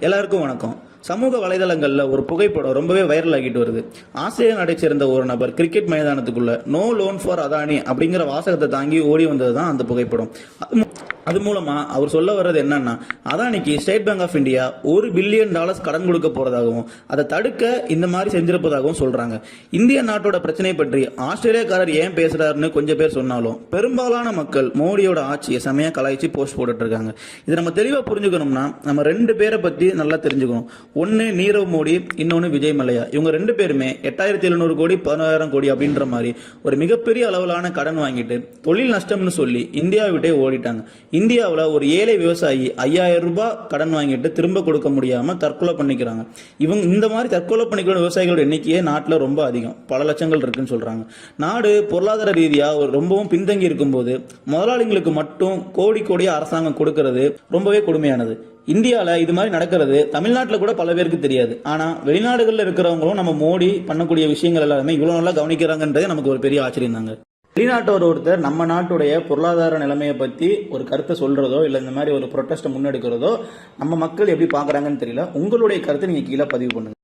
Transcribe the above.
எல்லாருக்கும் வணக்கம். சமூக வலைதளங்களில் ஒரு புகைப்படம் ரொம்பவே வைரல் ஆகிட்டு வருது. ஆஸ்திரேலியா நாட்டை சேர்ந்த ஒரு நபர் கிரிக்கெட் மைதானத்துக்குள்ள நோ லோன் ஃபார் அதானி அப்படிங்கிற வாசகத்தை தாங்கி ஓடி வந்தது தான் அந்த புகைப்படம். அது மூலமா அவர் சொல்ல வர்றது என்னன்னா அதானிக்கு ஸ்டேட் பேங்க் ஆஃப் இந்தியா ஒரு பில்லியன் டாலர்ஸ் கடன் கொடுக்க போறதாகவும் அதை தடுக்க இந்த மாதிரி செஞ்சிருப்பதாகவும் சொல்றாங்க. இந்திய நாட்டோட பிரச்சனை பற்றி ஆஸ்திரேலியாக்காரர் ஏன் பேசுறாருன்னு கொஞ்சம் பேர் சொன்னாலும் பெரும்பாலான மக்கள் மோடியோட ஆட்சியை செமையா கலாய்ச்சி போஸ்ட் போட்டுட்டு இருக்காங்க இதை நம்ம தெளிவா புரிஞ்சுக்கணும்னா நம்ம ரெண்டு பேரை பத்தி நல்லா தெரிஞ்சுக்கணும். ஒன்னு நீரவ் மோடி இன்னொன்னு விஜய் மல்லையா. இவங்க ரெண்டு பேருமே எட்டாயிரத்தி எழுநூறு கோடி பதினாயிரம் கோடி அப்படின்ற மாதிரி ஒரு மிகப்பெரிய அளவிலான கடன் வாங்கிட்டு தொழில் நஷ்டம்னு சொல்லி இந்தியாவை விட்டே ஓடிட்டாங்க. இந்தியாவில் ஒரு ஏழை விவசாயி ஐயாயிரம் ரூபாய் கடன் வாங்கிட்டு திரும்ப கொடுக்க முடியாமல் தற்கொலை பண்ணிக்கிறாங்க. இவங்க இந்த மாதிரி தற்கொலை பண்ணிக்கிற விவசாயிகளோட எண்ணிக்கையே நாட்டில் ரொம்ப அதிகம். பல லட்சங்கள் இருக்குன்னு சொல்கிறாங்க நாடு பொருளாதார ரீதியாக ஒரு ரொம்பவும் பின்தங்கி இருக்கும்போது முதலாளிகளுக்கு மட்டும் கோடி கோடியாக அரசாங்கம் கொடுக்கறது ரொம்பவே கொடுமையானது. இந்தியாவில் இது மாதிரி நடக்கிறது தமிழ்நாட்டில் கூட பல பேருக்கு தெரியாது. ஆனால் வெளிநாடுகளில் இருக்கிறவங்களும் நம்ம மோடி பண்ணக்கூடிய விஷயங்கள் எல்லாமே இவ்வளோ நல்லா கவனிக்கிறாங்கன்றதே நமக்கு ஒரு பெரிய ஆச்சரியம் தாங்க. வெளிநாட்டவர் ஒருத்தர் நம்ம நாட்டுடைய பொருளாதார நிலைமையை பற்றி ஒரு கருத்தை சொல்கிறதோ இல்லை இந்த மாதிரி ஒரு ப்ரொட்டஸ்ட்டை முன்னெடுக்கிறதோ நம்ம மக்கள் எப்படி பார்க்குறாங்கன்னு தெரியல. உங்களுடைய கருத்தை நீங்கள் கீழே பதிவு பண்ணுங்கள்